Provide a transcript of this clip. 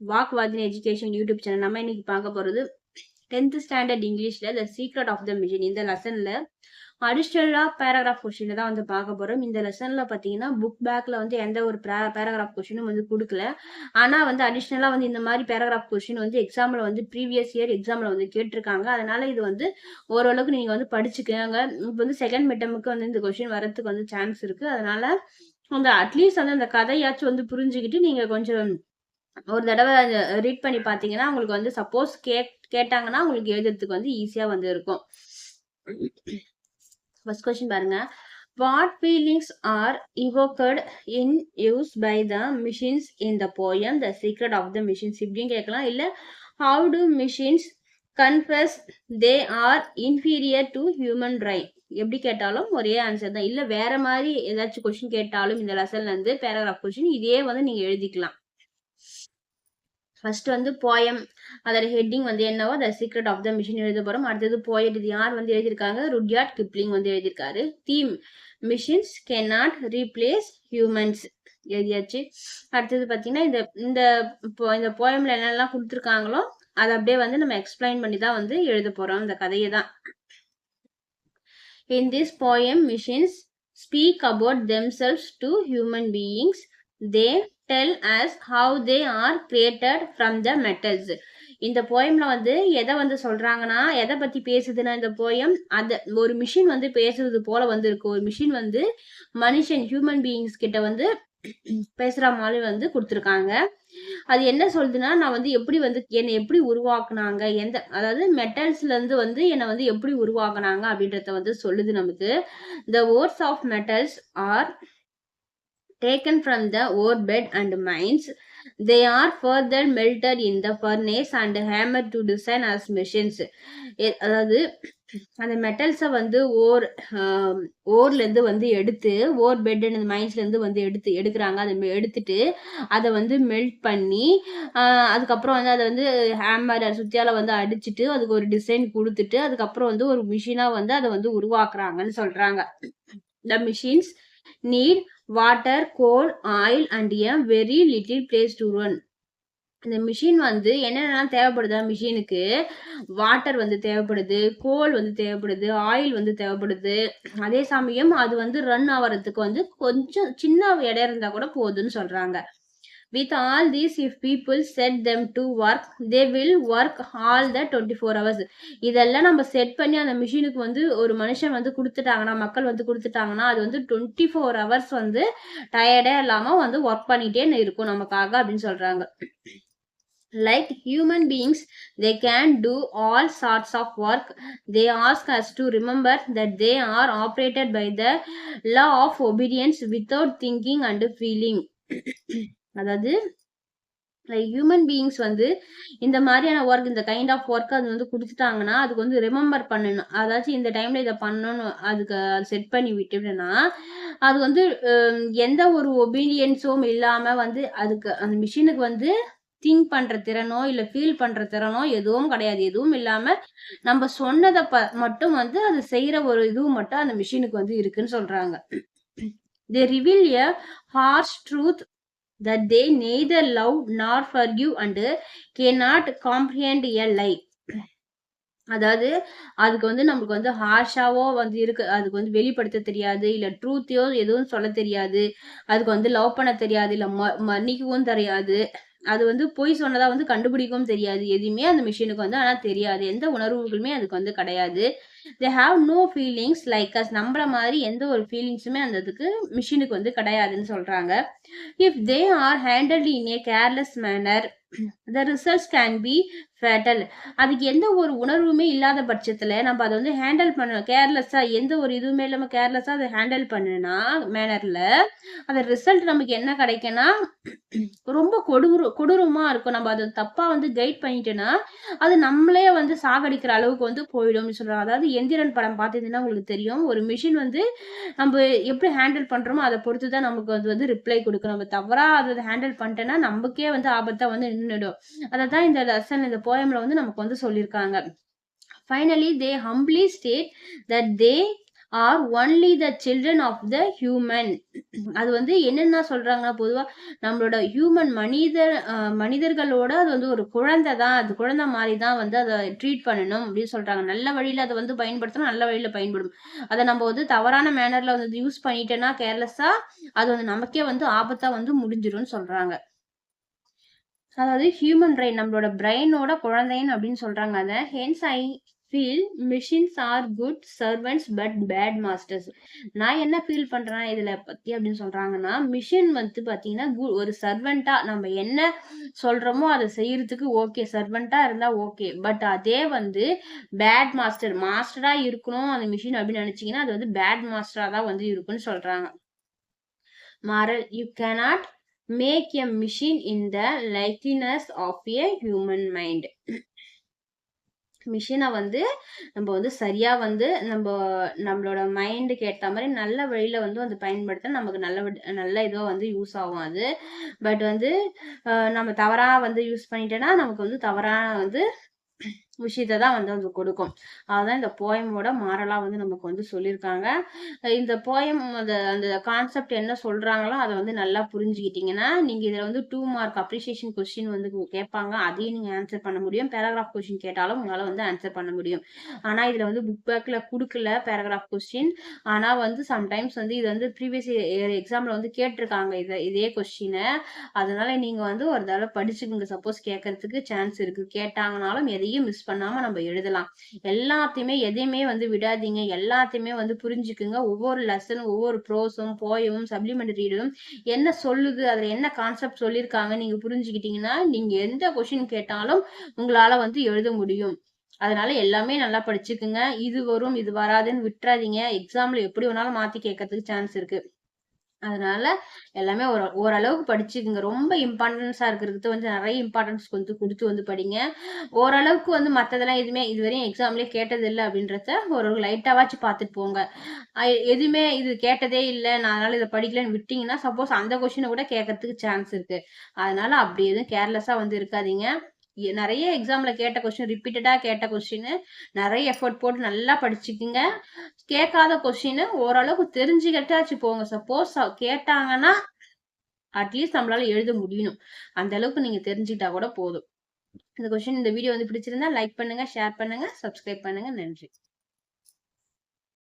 வாக்வாதின் education YouTube channel நம்ம இன்னைக்கு பார்க்க போகிறது டென்த் ஸ்டாண்டர்ட் இங்கிலீஷில் the secret of the machine இந்த லெசனில் அடிஷ்னலாக பேராகிராஃப் கொஷினில் தான் வந்து பார்க்க போகிறோம் இந்த லெசனில் பார்த்தீங்கன்னா புக் பேக்கில் வந்து எந்த ஒரு பேராகிராஃப் கொஷினும் வந்து கொடுக்கல. ஆனால் வந்து அடிஷ்னலாக வந்து இந்த மாதிரி பேராகிராஃப் கொஷின் வந்து எக்ஸாமில் வந்து ப்ரீவியஸ் இயர் எக்ஸாமில் வந்து கேட்டிருக்காங்க. அதனால் இது வந்து ஓரளவுக்கு நீங்கள் வந்து படிச்சுக்கோங்க. இப்போ வந்து செகண்ட் மிட்டமுக்கு வந்து இந்த கொஷின் வரத்துக்கு வந்து சான்ஸ் இருக்குது அதனால் அந்த அட்லீஸ்ட் வந்து அந்த கதையாச்சும் வந்து புரிஞ்சுக்கிட்டு நீங்கள் கொஞ்சம் ஒரு தடவை ரீட் பண்ணி பார்த்தீங்கன்னா உங்களுக்கு வந்து சப்போஸ் கே கேட்டாங்கன்னா உங்களுக்கு எழுதுறதுக்கு வந்து ஈஸியாக வந்து இருக்கும். ஃபர்ஸ்ட் கொஸ்டின் பாருங்க. What feelings are evoked in us by the machines in the poem the secret of the machines இப்படியும் கேட்கலாம். இல்லை how do machines confess they are inferior to human right எப்படி கேட்டாலும் ஒரே ஆன்சர் தான். இல்லை வேற மாதிரி ஏதாச்சும் கொஸ்டின் கேட்டாலும் இந்த லெசன்ல இருந்து பேராகிராஃப் கொஸ்டின் இதே வந்து நீங்கள் எழுதிக்கலாம். ஃபர்ஸ்ட் வந்து போயம் அதோட ஹெட்டிங் வந்து என்னவோ the secret of the machine எழுத போகிறோம் அடுத்தது போயட் இது யார் வந்து எழுதியிருக்காங்க? ருட்யார்ட் கிப்ளிங் வந்து எழுதியிருக்காரு. Theme machines can not replace humans எழுதியாச்சு. அடுத்தது பார்த்தீங்கன்னா இந்த இந்த இந்த போயம்ல என்னெல்லாம் கொடுத்துருக்காங்களோ அதை அப்படியே வந்து நம்ம எக்ஸ்பிளைன் பண்ணி தான் வந்து எழுத போகிறோம் இந்த கதையை தான். In this poem machines speak about themselves to human beings they tell us how they are created from the metals இந்த போயம்ல வந்து எதை வந்து சொல்றாங்கன்னா எதை பத்தி பேசுதுன்னா இந்த போயம் அது ஒரு மிஷின் வந்து பேசுறது போல வந்து இருக்கு. ஒரு மிஷின் வந்து மனுஷன் ஹியூமன் பீயிங்ஸ் கிட்ட வந்து பேசுற மாதிரி வந்து கொடுத்துருக்காங்க. அது என்ன சொல்லுதுன்னா நான் வந்து எப்படி வந்து என்னை எப்படி உருவாக்குனாங்க எந்த அதாவது மெட்டல்ஸ்ல இருந்து வந்து என்னை வந்து எப்படி உருவாக்குனாங்க அப்படின்றத வந்து சொல்லுது நமக்கு. The words of metals are taken from the ore bed and mines they are further melted in the furnace and hammer to design as machines. அதாவது அந்த மெட்டல்ஸை வந்து ஓர் ஓர்லேருந்து வந்து எடுத்து ஓர் பெட் அந்த மைன்ஸ்லேருந்து வந்து எடுத்து எடுக்கிறாங்க. அதை எடுத்துட்டு அதை வந்து மெல்ட் பண்ணி அதுக்கப்புறம் வந்து அதை வந்து ஹேமர் சுத்தியால் வந்து அடிச்சுட்டு அதுக்கு ஒரு டிசைன் கொடுத்துட்டு அதுக்கப்புறம் வந்து ஒரு மிஷினாக வந்து அதை வந்து உருவாக்குறாங்கன்னு சொல்கிறாங்க the machines need water coal oil and a very little place to run இந்த மிஷின் வந்து என்னென்னலாம் தேவைப்படுதா? மிஷினுக்கு வாட்டர் வந்து தேவைப்படுது கோல் வந்து தேவைப்படுது ஆயில் வந்து தேவைப்படுது. அதே சமயம் அது வந்து ரன் ஆகிறதுக்கு வந்து கொஞ்சம் சின்ன இடம் இருந்தால் கூட போதுன்னு சொல்கிறாங்க with all these if people set them to work they will work all the twenty four hours இதெல்லாம் நம்ம செட் பண்ணி அந்த மிஷினுக்கு வந்து ஒரு மனுஷன் வந்து கொடுத்துட்டாங்கன்னா மக்கள் வந்து கொடுத்துட்டாங்கன்னா அது வந்து டுவெண்ட்டி ஃபோர் ஹவர்ஸ் வந்து டயர்டே இல்லாமல் வந்து ஒர்க் பண்ணிகிட்டே இருக்கும் நமக்காக அப்படின்னு சொல்கிறாங்க like human beings they can do all sorts of work. They ask us to remember that they are operated by the law of obedience without thinking and feeling. அதாவது human beings வந்து இந்த மாதிரியான work இந்த kind of work அது வந்து கொடுத்துட்டாங்கன்னா அதுக்கு வந்து remember பண்ணணும். அதாச்சும் இந்த டைம்ல இதை பண்ணணும் அதுக்கு செட் பண்ணி விட்டுட்டேன்னா அது வந்து எந்த ஒரு ஒபீனியன்ஸும் இல்லாம வந்து அதுக்கு அந்த மிஷினுக்கு வந்து திங்க் பண்ற திறனோ இல்ல ஃபீல் பண்ற திறனோ எதுவும் கிடையாது. எதுவும் இல்லாம நம்ம சொன்னதை ப மட்டும் வந்து அது செய்யற ஒரு இதுவும் மட்டும் அந்த மிஷினுக்கு வந்து இருக்குன்னு சொல்றாங்க. They reveal a harsh truth that they neither love nor forgive and cannot comprehend a lie அதாவது அதுக்கு வந்து நம்மளுக்கு வந்து ஹார்ஷாவோ வந்து இருக்கு அதுக்கு வந்து வெளிப்படுத்த தெரியாது இல்லை ட்ரூத்தையோ எதுவும் சொல்ல தெரியாது அதுக்கு வந்து லவ் பண்ண தெரியாது இல்லை ம மன்னிக்கவும் தெரியாது. அது வந்து பொய் சொன்னதா வந்து கண்டுபிடிக்கவும் தெரியாது. எதுவுமே அந்த மிஷினுக்கு வந்து ஆனால் தெரியாது. எந்த உணர்வுகளுமே அதுக்கு வந்து கிடையாது. They have no feelings like us நம்மள மாதிரி எந்த ஒரு ஃபீலிங்ஸுமே அந்த இதுக்கு மிஷினுக்கு வந்து கிடையாதுன்னு சொல்றாங்க. If they are handle in a careless manner the results can be fatal அதுக்கு எந்த ஒரு உணர்வுமே இல்லாத பட்சத்தில் நம்ம அதை வந்து ஹேண்டில் பண்ணணும். கேர்லெஸ்ஸாக எந்த ஒரு இதுவுமே இல்லாமல் கேர்லெஸ்ஸாக அதை ஹேண்டில் பண்ணுனா மேனரில் அந்த ரிசல்ட் நமக்கு என்ன கிடைக்குன்னா ரொம்ப கொடூர கொடூரமாக இருக்கும். நம்ம அதை தப்பாக வந்து கைட் பண்ணிட்டோன்னா அது நம்மளே வந்து சாகடிக்கிற அளவுக்கு வந்து போயிடும்னு சொல்கிறாங்க அதாவது எந்திரன் படம் பார்த்தீங்கன்னா உங்களுக்கு தெரியும். ஒரு மிஷின் வந்து நம்ம எப்படி ஹேண்டில் பண்ணுறோமோ அதை பொறுத்து தான் நமக்கு வந்து வந்து ரிப்ளை கொடுக்கும். நம்ம தவறாக அதை ஹேண்டில் பண்ணிட்டோன்னா நமக்கே வந்து ஆபத்தாக வந்து நின்றுடும் அதை தான் இந்த லெசன் இந்த போயமில் வந்து நமக்கு வந்து சொல்லியிருக்காங்க finally they humbly state that they are only the children of the human அது வந்து என்னென்ன சொல்றாங்கன்னா பொதுவாக நம்மளோட ஹியூமன் மனிதர் மனிதர்களோட அது வந்து ஒரு குழந்தை தான். அது குழந்தை மாதிரி தான் வந்து அதை ட்ரீட் பண்ணணும் அப்படின்னு சொல்றாங்க. நல்ல வழியில் அதை வந்து பயன்படுத்தணும் நல்ல வழியில் பயன்படும். அதை நம்ம வந்து தவறான மேனர்ல வந்து யூஸ் பண்ணிட்டோன்னா கேர்லெஸ்ஸாக அது வந்து நமக்கே வந்து ஆபத்தாக வந்து முடிஞ்சிடும்னு சொல்றாங்க. அதாவது ஹியூமன் பிரெயின் நம்மளோட பிரெயினோட குழந்தைன்னு அப்படின்னு சொல்றாங்க அதை. Hence I feel machines are good servants but bad masters நான் என்ன ஃபீல் பண்றேன் இதுல பத்தி அப்படின்னு சொல்றாங்கன்னா மிஷின் வந்து பாத்தீங்கன்னா கு- ஒரு சர்வெண்டா நம்ம என்ன சொல்றோமோ அதை செய்யறதுக்கு ஓகே சர்வெண்டா இருந்தா ஓகே பட் அதே வந்து பேட் மாஸ்டர் மாஸ்டரா இருக்கணும் அந்த மிஷின் அப்படின்னு நினைச்சீங்கன்னா அது வந்து பேட் மாஸ்டரா தான் வந்து இருக்குன்னு சொல்றாங்க. Moral you cannot make a machine in the likeliness of a human mind மிஷினை வந்து நம்ம வந்து சரியா வந்து நம்ம நம்மளோட மைண்டுக்கு ஏற்ற மாதிரி நல்ல வழியில வந்து வந்து பயன்படுத்த நமக்கு நல்ல வழி- நல்ல இதுவா வந்து யூஸ் ஆகும் அது. பட் வந்து நம்ம தவறா வந்து யூஸ் பண்ணிட்டோன்னா நமக்கு வந்து தவறான வந்து விஷயத்தை தான் வந்து அது கொடுக்கும். அதுதான் இந்த போயமோட மாறலாக வந்து நமக்கு வந்து சொல்லியிருக்காங்க இந்த போயம் அந்த அந்த கான்செப்ட் என்ன சொல்கிறாங்களோ அதை வந்து நல்லா புரிஞ்சுக்கிட்டீங்கன்னா நீங்கள் இதில் வந்து டூ மார்க் அப்ரிசியேஷன் கொஸ்டின் வந்து கேட்பாங்க அதையும் நீங்கள் ஆன்சர் பண்ண முடியும். பேராகிராஃப் கொஸ்டின் கேட்டாலும் உங்களால் வந்து ஆன்சர் பண்ண முடியும். ஆனால் இதில் வந்து புக் பேக்கில் கொடுக்கல பேராகிராஃப் கொஸ்டின் ஆனால் வந்து சம்டைம்ஸ் வந்து இது வந்து ப்ரீவியஸ் இயர் எக்ஸாம்ல வந்து கேட்டிருக்காங்க இதை இதே கொஸ்டினை அதனால நீங்கள் வந்து ஒரு தடவை படிச்சுக்கோங்க. சப்போஸ் கேட்கறதுக்கு சான்ஸ் இருக்குது கேட்டாங்கனாலும் எதையும் மிஸ் பண்ணாம நம்ம எழுதலாம். எல்லாத்தையுமே எதையுமே வந்து விடாதீங்க. எல்லாத்தையுமே வந்து புரிஞ்சுக்குங்க. ஒவ்வொரு லெசனும் ஒவ்வொரு ப்ரோஸும் போயமும் சப்ளிமெண்டரி ரீடும் என்ன சொல்லுது அதுல என்ன கான்செப்ட் சொல்லியிருக்காங்க நீங்க புரிஞ்சுக்கிட்டீங்கன்னா நீங்க எந்த கொஷின் கேட்டாலும் உங்களால வந்து எழுத முடியும். அதனால எல்லாமே நல்லா படிச்சுக்குங்க. இது வரும் இது வராதுன்னு விட்டுறாதீங்க. எக்ஸாம்ல எப்படி வேணாலும் மாத்தி கேட்கறதுக்கு சான்ஸ் இருக்கு. அதனால எல்லாமே ஒரு ஓரளவுக்கு படிச்சுக்குங்க. ரொம்ப இம்பார்ட்டன்ஸா இருக்கிறது வந்து நிறைய இம்பார்ட்டன்ஸ் வந்து கொடுத்து வந்து படிங்க. ஓரளவுக்கு வந்து மற்றதெல்லாம் எதுவுமே இதுவரையும் எக்ஸாம்லயே கேட்டது இல்லை அப்படின்றத ஒரு லைட்டாவாச்சும் பார்த்துட்டு போங்க. எதுவுமே இது கேட்டதே இல்லை. நான் அதனால இதை படிக்கலன்னு விட்டீங்கன்னா சப்போஸ் அந்த கொஸ்டினை கூட கேட்கறதுக்கு சான்ஸ் இருக்கு. அதனால அப்படி எதுவும் கேர்லெஸ்ஸா வந்து இருக்காதீங்க. நிறைய எக்ஸாம்ல கேட்ட கொஸ்டின் ரிப்பீட்டடா கேட்ட கொஸ்டின் நிறைய எஃபோர்ட் போட்டு நல்லா படிச்சுக்குங்க. கேட்காத கொஸ்டின் ஓரளவுக்கு தெரிஞ்சுக்கிட்டாச்சு போங்க. சப்போஸ் கேட்டாங்கன்னா அட்லீஸ்ட் நம்மளால எழுத முடியணும். அந்த அளவுக்கு நீங்க தெரிஞ்சுக்கிட்டா கூட போதும். இந்த கொஸ்டின் இந்த வீடியோ வந்து பிடிச்சிருந்தா லைக் பண்ணுங்க ஷேர் பண்ணுங்க சப்ஸ்கிரைப் பண்ணுங்க. நன்றி.